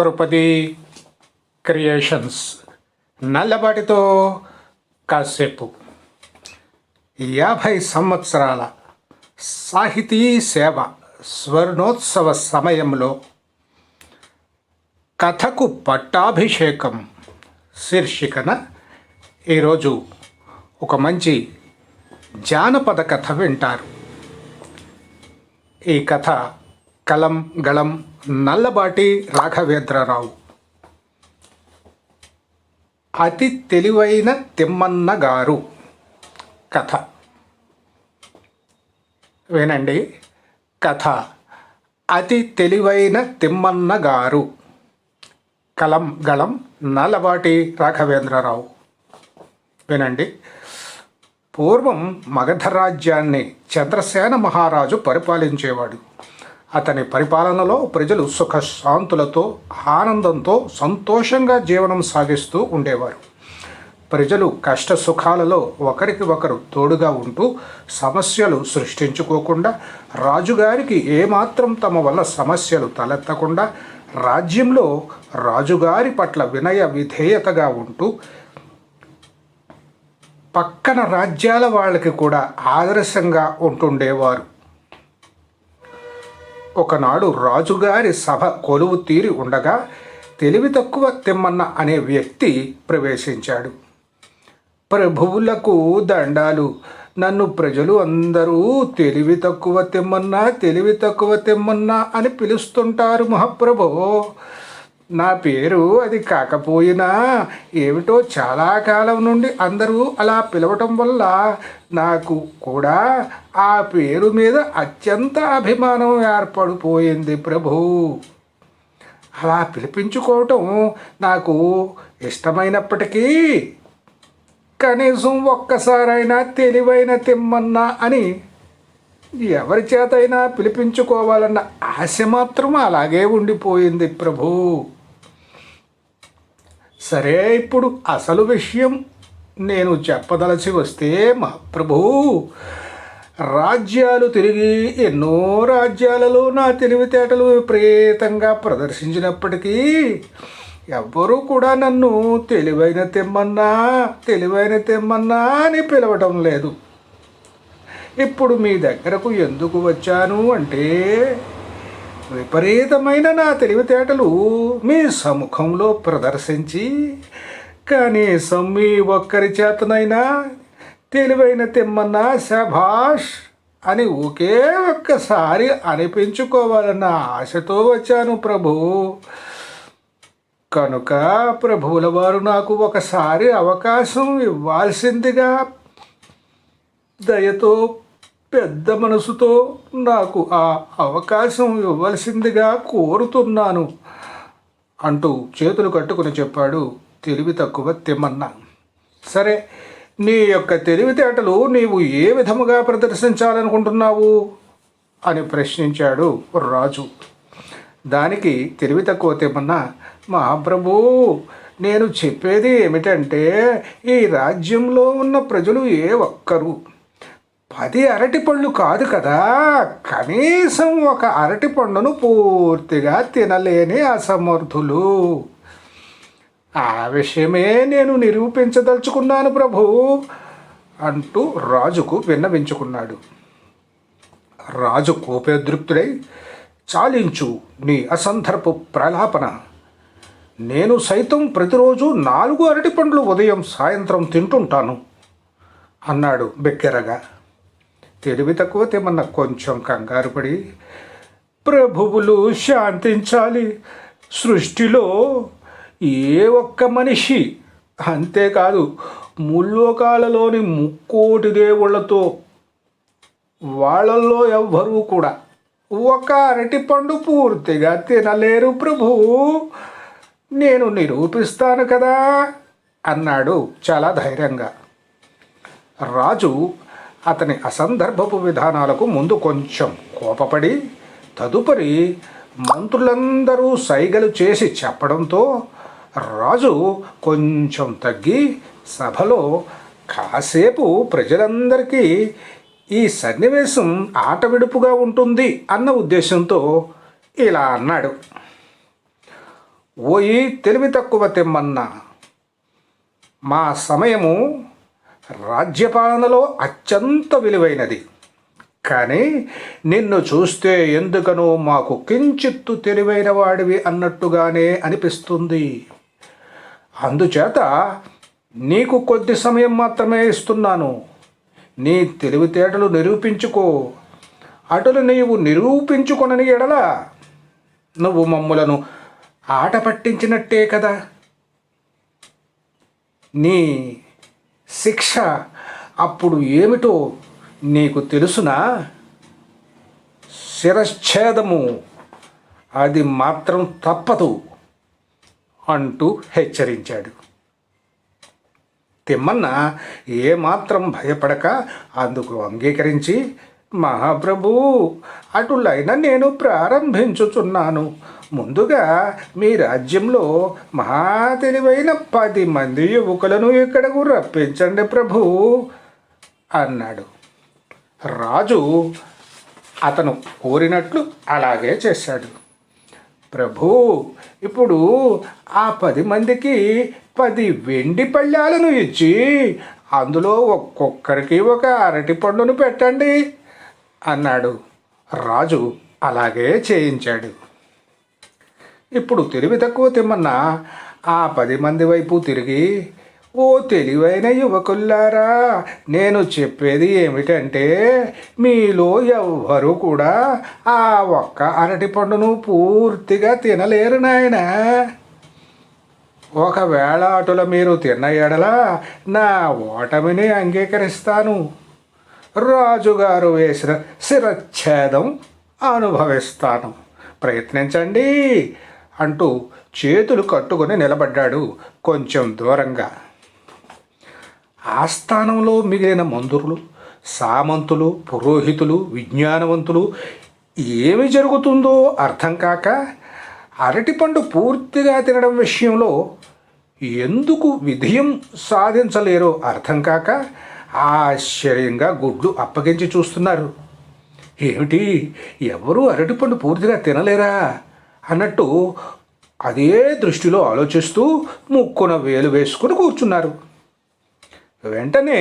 కృపది creations. నల్లబాటితో కాసేపు. యాభై సంవత్సరాల సాహితీ సేవ స్వర్ణోత్సవ సమయంలో కథకు పట్టాభిషేకం శీర్షికన ఈరోజు ఒక మంచి జానపద కథ వింటారు. ఈ కథ కలం గళం నల్లబాటి రాఘవేంద్రరావు. అతి తెలివైన తిమ్మన్న గారు కథ. వినండి. కథ. అతి తెలివైన తిమ్మన్న గారు కలం గళం నల్లబాటి రాఘవేంద్రరావు. వినండి. పూర్వం మగధ రాజ్యాన్ని చంద్రసేన మహారాజు పరిపాలించేవాడు. అతని పరిపాలనలో ప్రజలు సుఖశాంతులతో ఆనందంతో సంతోషంగా జీవనం సాగిస్తూ ఉండేవారు. ప్రజలు కష్ట సుఖాలలో ఒకరికి ఒకరు తోడుగా ఉంటూ సమస్యలు సృష్టించుకోకుండా రాజుగారికి ఏమాత్రం తమ వల్ల సమస్యలు తలెత్తకుండా రాజ్యంలో రాజుగారి పట్ల వినయ విధేయతగా ఉంటూ పక్కన రాజ్యాల వాళ్ళకి కూడా ఆదర్శంగా ఉంటుండేవారు. ఒకనాడు రాజుగారి సభ కొలువు తీరి ఉండగా తెలివి తక్కువ తిమ్మన్న అనే వ్యక్తి ప్రవేశించాడు. ప్రభువులకు దండాలు నన్ను ప్రజలు అందరూ తెలివి తక్కువ తిమ్మన్నా తెలివి తక్కువ తిమ్మన్నా అని పిలుస్తుంటారు మహాప్రభో. నా పేరు అది కాకపోయినా ఏమిటో చాలా కాలం నుండి అందరూ అలా పిలవటం వల్ల నాకు కూడా ఆ పేరు మీద అత్యంత అభిమానం ఏర్పడిపోయింది ప్రభు. అలా పిలిపించుకోవటం నాకు ఇష్టమైనప్పటికీ కనీసం ఒక్కసారైనా తెలివైన తిమ్మన్నా అని ఎవరి చేతైనా పిలిపించుకోవాలన్న ఆశ మాత్రం అలాగే ఉండిపోయింది ప్రభు. సరే ఇప్పుడు అసలు విషయం నేను చెప్పదలసి వస్తే మా ప్రభు రాజ్యాలు తిరిగి ఎన్నో రాజ్యాలలో నా తెలివితేటలు విపరీతంగా ప్రదర్శించినప్పటికీ ఎవ్వరూ కూడా నన్ను తెలివైన తెమ్మన్నా తెలివైన తెమ్మన్నా అని పిలవటం లేదు. ఇప్పుడు మీ దగ్గరకు ఎందుకు వచ్చాను అంటే విపరీతమైన నా తెలివితేటలు మీ సముఖంలో ప్రదర్శించి కనీసం మీ ఒక్కరి చేతనైనా తెలివైన తిమ్మన్నా శభాష్ అని ఒకే ఒక్కసారి అనిపించుకోవాలన్న ఆశతో వచ్చాను ప్రభు. కనుక ప్రభువుల వారు నాకు ఒకసారి అవకాశం ఇవ్వాల్సిందిగా దయతో పెద్ద మనసుతో నాకు ఆ అవకాశం ఇవ్వవలసిందిగా కోరుతున్నాను అంటూ చేతులు కట్టుకుని చెప్పాడు తెలివి తక్కువ తిమ్మన్న. సరే నీ యొక్క తెలివితేటలు నీవు ఏ విధముగా ప్రదర్శించాలనుకుంటున్నావు? అని ప్రశ్నించాడు రాజు. దానికి తెలివి తక్కువ తిమ్మన్న మహాప్రభు నేను చెప్పేది ఏమిటంటే ఈ రాజ్యంలో ఉన్న ప్రజలు ఏ ఒక్కరు పది అరటి కాదు కదా. కనీసం ఒక అరటి పండును పూర్తిగా తినలేని అసమర్థులు. ఆ విషయమే నేను నిరూపించదలుచుకున్నాను ప్రభు అంటూ రాజుకు విన్నవించుకున్నాడు. రాజు కోపేదృప్తుడై చాలించు నీ అసందర్భ ప్రలాపన. నేను సైతం ప్రతిరోజు నాలుగు అరటి పండ్లు ఉదయం సాయంత్రం తింటుంటాను అన్నాడు బిక్కెరగా తెలివి తక్కువ కొంచెం కంగారు పడి ప్రభువులు శాంతించాలి. సృష్టిలో ఏ ఒక్క మనిషి అంతేకాదు ముల్లోకాలలోని ముక్కోటి దేవుళ్ళతో వాళ్ళల్లో ఎవ్వరూ కూడా ఒక అరటి పండు పూర్తిగా తినలేరు ప్రభు. నేను నిరూపిస్తాను కదా అన్నాడు చాలా ధైర్యంగా. రాజు అతని అసందర్భపు విధానాలకు ముందు కొంచెం కోపపడి తదుపరి మంత్రులందరూ సైగలు చేసి చెప్పడంతో రాజు కొంచెం తగ్గి సభలో కాసేపు ప్రజలందరికీ ఈ సన్నివేశం ఆటవిడుపుగా ఉంటుంది అన్న ఉద్దేశంతో ఇలా అన్నాడు. ఓయి తెలివి తక్కువ తెమ్మన్న. మా సమయము రాజ్యపాలనలో అత్యంత విలువైనది. కానీ నిన్ను చూస్తే ఎందుకనో మాకు కించిత్తు తెలివైన వాడివి అన్నట్టుగానే అనిపిస్తుంది. అందుచేత నీకు కొద్ది సమయం మాత్రమే ఇస్తున్నాను. నీ తెలివితేటలు నిరూపించుకో. అటులు నీవు నిరూపించుకొనని ఎడల నువ్వు మమ్ములను ఆట పట్టించినట్టే కదా. నీ శిక్ష అప్పుడు ఏమిటో నీకు తెలుసునా? శిరశ్ఛేదము అది మాత్రం తప్పదు అంటూ హెచ్చరించాడు. తిమ్మన్న ఏమాత్రం భయపడక అందుకు అంగీకరించి మహాప్రభు అటులైన నేను ప్రారంభించుచున్నాను. ముందుగా మీ రాజ్యంలో మహా తెలివైన పది మంది యువకులను ఇక్కడకు రప్పించండి ప్రభు అన్నాడు. రాజు అతను కోరినట్లు అలాగే చేశాడు. ప్రభు ఇప్పుడు ఆ పది మందికి పది వెండి పళ్ళాలను ఇచ్చి అందులో ఒక్కొక్కరికి ఒక అరటి పండును పెట్టండి అన్నాడు. రాజు అలాగే చేయించాడు. ఇప్పుడు తెలివి తక్కువ తిమ్మన్నా ఆ పది మంది వైపు తిరిగి ఓ తెలివైన యువకుల్లారా నేను చెప్పేది ఏమిటంటే మీలో ఎవ్వరూ కూడా ఆ ఒక్క అరటి పండును పూర్తిగా తినలేరు నాయన. ఒకవేళ అటుల మీరు తిన్న ఎడల నా ఓటమిని అంగీకరిస్తాను. రాజుగారు వేసిన శిరచ్ఛేదం అనుభవిస్తాను. ప్రయత్నించండి. అంటూ చేతులు కట్టుకొని నిలబడ్డాడు కొంచెం దూరంగా. ఆస్థానంలో మిగిలిన మందురులు సామంతులు పురోహితులు విజ్ఞానవంతులు ఏమి జరుగుతుందో అర్థం కాక అరటిపండు పూర్తిగా తినడం విషయంలో ఎందుకు విధయం సాధించలేరో అర్థం కాక ఆశ్చర్యంగా గుడ్లు అప్పగించి చూస్తున్నారు. ఏమిటి? ఎవరు అరటిపండు పూర్తిగా తినలేరా? అన్నట్టు అదే దృష్టిలో ఆలోచిస్తూ ముక్కున వేలు వేసుకుని కూర్చున్నారు. వెంటనే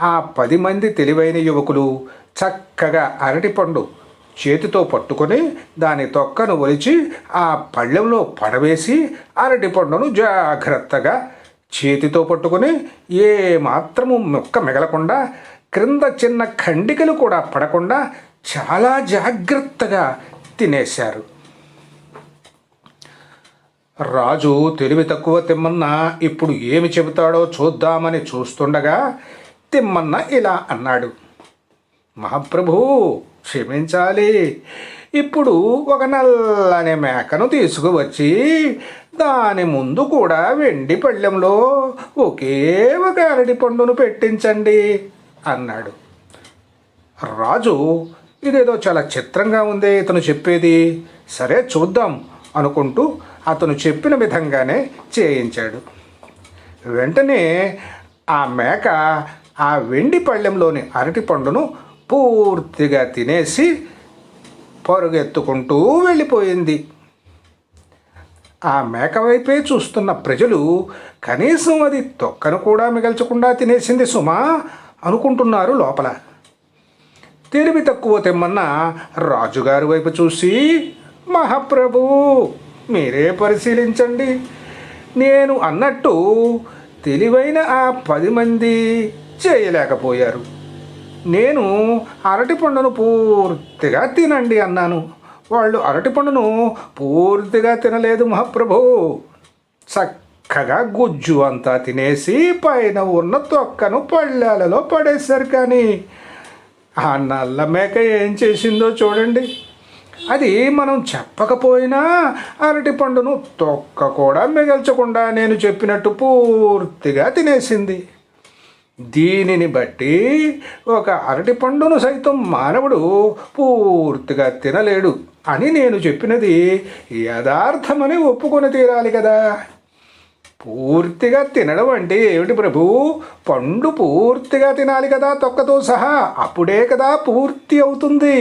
ఆ పది మంది తెలివైన యువకులు చక్కగా అరటిపండు చేతితో పట్టుకొని దాని తొక్కను ఒలిచి ఆ పళ్ళెంలో పడవేసి అరటిపండును జాగ్రత్తగా చేతితో పట్టుకొని ఏ మాత్రము మొక్క మిగలకుండా క్రింద చిన్న ఖండికలు కూడా పడకుండా చాలా జాగ్రత్తగా తినేశారు. రాజు తెలివి తక్కువ తిమ్మన్న ఇప్పుడు ఏమి చెబుతాడో చూద్దామని చూస్తుండగా తిమ్మన్న ఇలా అన్నాడు. మహాప్రభు క్షమించాలి. ఇప్పుడు ఒక నల్లని మేకను తీసుకువచ్చి దాని ముందు కూడా వెండి పళ్ళెంలో ఒకే ఒక అరటి పండును పెట్టించండి అన్నాడు. రాజు ఇదేదో చాలా చిత్రంగా ఉంది ఇతను చెప్పేది. సరే చూద్దాం అనుకుంటూ అతను చెప్పిన విధంగానే చేయించాడు. వెంటనే ఆ మేక ఆ వెండి పళ్ళెంలోని అరటి పండును పూర్తిగా తినేసి పరుగెత్తుకుంటూ వెళ్ళిపోయింది. ఆ మేక వైపే చూస్తున్న ప్రజలు కనీసం అది తొక్కను కూడా మిగల్చకుండా తినేసింది సుమా అనుకుంటున్నారు లోపల. తెలివి తక్కువ తెమ్మన్న రాజుగారి వైపు చూసి మహాప్రభు మీరే పరిశీలించండి. నేను అన్నట్టు తెలివైన ఆ పది మంది చేయలేకపోయారు. నేను అరటిపండును పూర్తిగా తినండి అన్నాను. వాళ్ళు అరటిపండును పూర్తిగా తినలేదు మహాప్రభు. చక్కగా గుజ్జు అంతా తినేసి పైన ఉన్న తొక్కను పళ్ళాలలో పడేశారు కానీ ఆ నల్ల మేక ఏం చేసిందో చూడండి. అది మనం చెప్పకపోయినా అరటి పండును తొక్క కూడా మిగల్చకుండా నేను చెప్పినట్టు పూర్తిగా తినేసింది. దీనిని బట్టి ఒక అరటి పండును సైతం మానవుడు పూర్తిగా తినలేడు అని నేను చెప్పినది యథార్థమని ఒప్పుకొని తీరాలి కదా. పూర్తిగా తినడం అంటే ఏమిటి ప్రభు? పండు పూర్తిగా తినాలి కదా తొక్కతో సహా. అప్పుడే కదా పూర్తి అవుతుంది.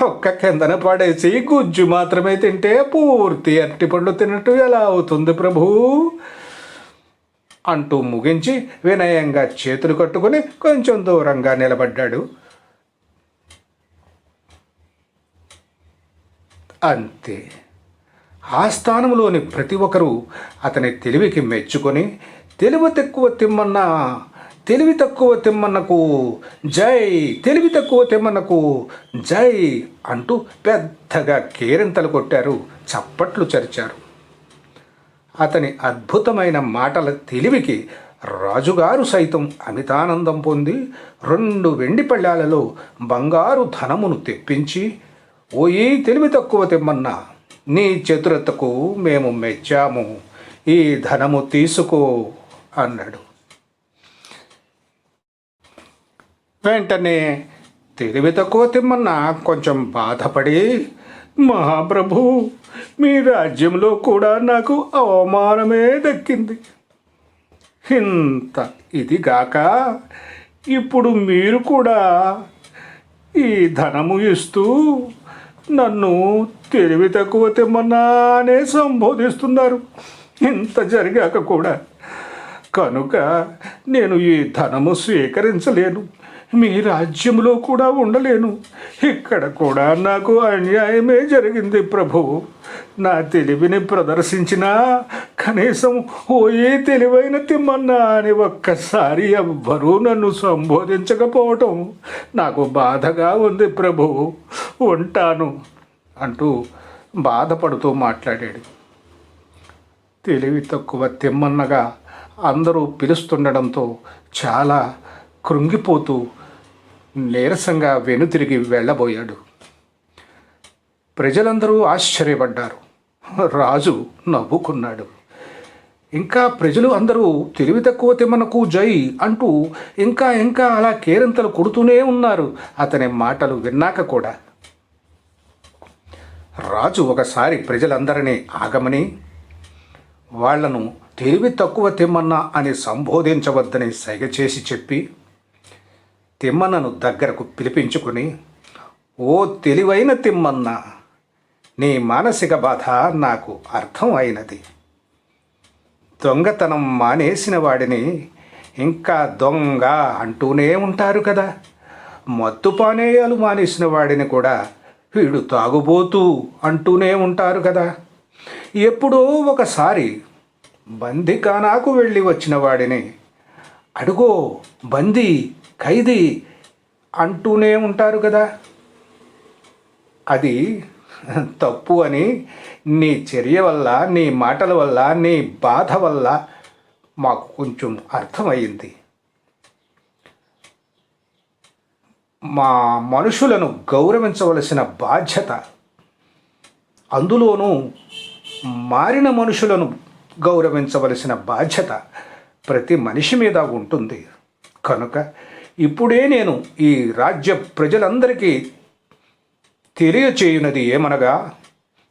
తొక్క కిందన పడేసి గుజ్జు మాత్రమే తింటే పూర్తి అరటిపండు తినట్టు ఎలా అవుతుంది ప్రభు? అంటూ ముగించి వినయంగా చేతులు కట్టుకుని కొంచెం దూరంగా నిలబడ్డాడు. అంతే. ఆ స్థానంలోని ప్రతి ఒక్కరూ అతని తెలివికి మెచ్చుకొని తెలివి తక్కువ తిమ్మన్న తెలివి తక్కువ తిమ్మన్నకు జై తెలివి తక్కువ తిమ్మన్నకు జై అంటూ పెద్దగా కేరింతలు కొట్టారు చప్పట్లు చరిచారు. అతని అద్భుతమైన మాటల తెలివికి రాజుగారు సైతం అమితానందం పొంది రెండు వెండి పళ్ళాలలో బంగారు ధనమును తెప్పించి ఓయి తెలివి తక్కువ తిమ్మన్నా నీ చతురతకు మేము మెచ్చాము. ఈ ధనము తీసుకో అన్నాడు. వెంటనే తెలివి తక్కువ తిమ్మన్న కొంచెం బాధపడి మహాప్రభు మీ రాజ్యంలో కూడా నాకు అవమానమే దక్కింది. ఇంత ఇదిగాక ఇప్పుడు మీరు కూడా ఈ ధనము ఇస్తూ నన్ను తెలివి తక్కువ తెమ్మన్నానే సంబోధిస్తున్నారు. ఇంత జరిగాక కూడా కనుక నేను ఈ ధనము స్వీకరించలేను. మీ రాజ్యంలో కూడా ఉండలేను. ఇక్కడ కూడా నాకు అన్యాయమే జరిగింది ప్రభు. నా తెలివిని ప్రదర్శించినా కనీసం ఓయే తెలివైన తిమ్మన్నా అని ఒక్కసారి ఎవ్వరూ నన్ను సంబోధించకపోవటం నాకు బాధగా ఉంది ప్రభు. ఉంటాను అంటూ బాధపడుతూ మాట్లాడాడు. తెలివి తక్కువ తిమ్మన్నగా అందరూ పిలుస్తుండడంతో చాలా కృంగిపోతూ నీరసంగా వెనుతిరిగి వెళ్ళబోయాడు. ప్రజలందరూ ఆశ్చర్యపడ్డారు. రాజు నవ్వుకున్నాడు. ఇంకా ప్రజలు అందరూ తెలివి తక్కువ తిమ్మనకు జై అంటూ ఇంకా ఇంకా అలా కేరింతలు కొడుతూనే ఉన్నారు అతని మాటలు విన్నాక కూడా. రాజు ఒకసారి ప్రజలందరినీ ఆగమని వాళ్ళను తెలివి తక్కువ తిమ్మన్న అని సంబోధించవద్దని సైగ చేసి చెప్పి తిమ్మన్నను దగ్గరకు పిలిపించుకుని ఓ తెలివైన తిమ్మన్న నీ మానసిక బాధ నాకు అర్థం అయినది. దొంగతనం మానేసిన వాడిని ఇంకా దొంగ అంటూనే ఉంటారు కదా. మత్తు పానేయాలు మానేసిన వాడిని కూడా వీడు తాగుబోతూ అంటూనే ఉంటారు కదా. ఎప్పుడో ఒకసారి బందికానాకు వెళ్ళి వచ్చిన వాడిని అడుగో బందీ ఖైదీ అంటూనే ఉంటారు కదా. అది తప్పు అని నీ చర్య వల్ల నీ మాటల వల్ల నీ బాధ వల్ల మాకు కొంచెం అర్థమయ్యింది. మా మనుషులను గౌరవించవలసిన బాధ్యత అందులోనూ మారిన మనుషులను గౌరవించవలసిన బాధ్యత ప్రతి మనిషి మీద ఉంటుంది. కనుక ఇప్పుడే నేను ఈ రాజ్య ప్రజలందరికీ తెలియచేయునది ఏమనగా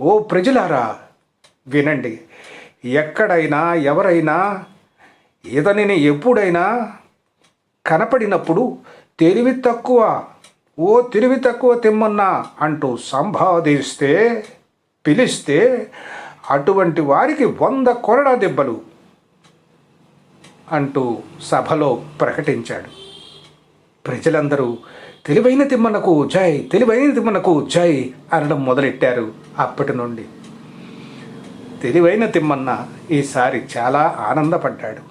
ఓ ప్రజలారా వినండి. ఎక్కడైనా ఎవరైనా ఇతనిని ఎప్పుడైనా కనపడినప్పుడు తెలివి తక్కువ ఓ తెలివి తక్కువ తిమ్మన్నా అంటూ సంపాదిస్తే పిలిస్తే అటువంటి వారికి వంద కొరడా దెబ్బలు అంటూ సభలో ప్రకటించాడు. ప్రజలందరూ తెలివైన తిమ్మనకు జై తెలివైన తిమ్మనకు జై అనడం మొదలెట్టారు అప్పటి నుండి. తెలివైన తిమ్మన్న ఈసారి చాలా ఆనందపడ్డాడు.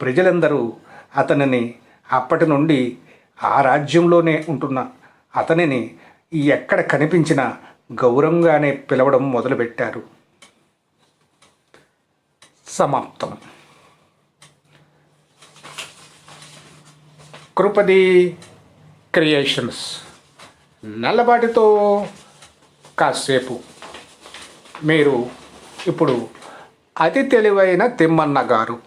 ప్రజలందరూ అతనిని అప్పటి నుండి ఆ రాజ్యంలోనే ఉంటున్న అతనిని ఎక్కడ కనిపించినా గౌరవంగానే పిలవడం మొదలుపెట్టారు. సమాప్తం. కృపది క్రియేషన్స్. నల్లబాటితో కాసేపు మీరు ఇప్పుడు అతి తెలివైన తిమ్మన్న గారు.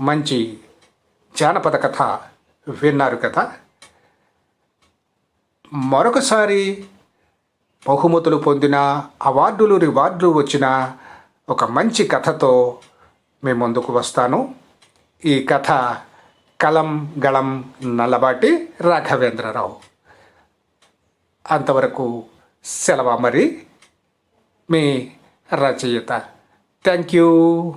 మంచి జానపద కథ విన్నారు కదా? మరొకసారి బహుమతులు పొందిన అవార్డులు రివార్డులు వచ్చిన ఒక మంచి కథతో మీ ముందుకు వస్తాను. ఈ కథ కలం గళం నల్లబాటి రాఘవేంద్రరావు. అంతవరకు సెలవు మరి మీ రచయిత. Thank you.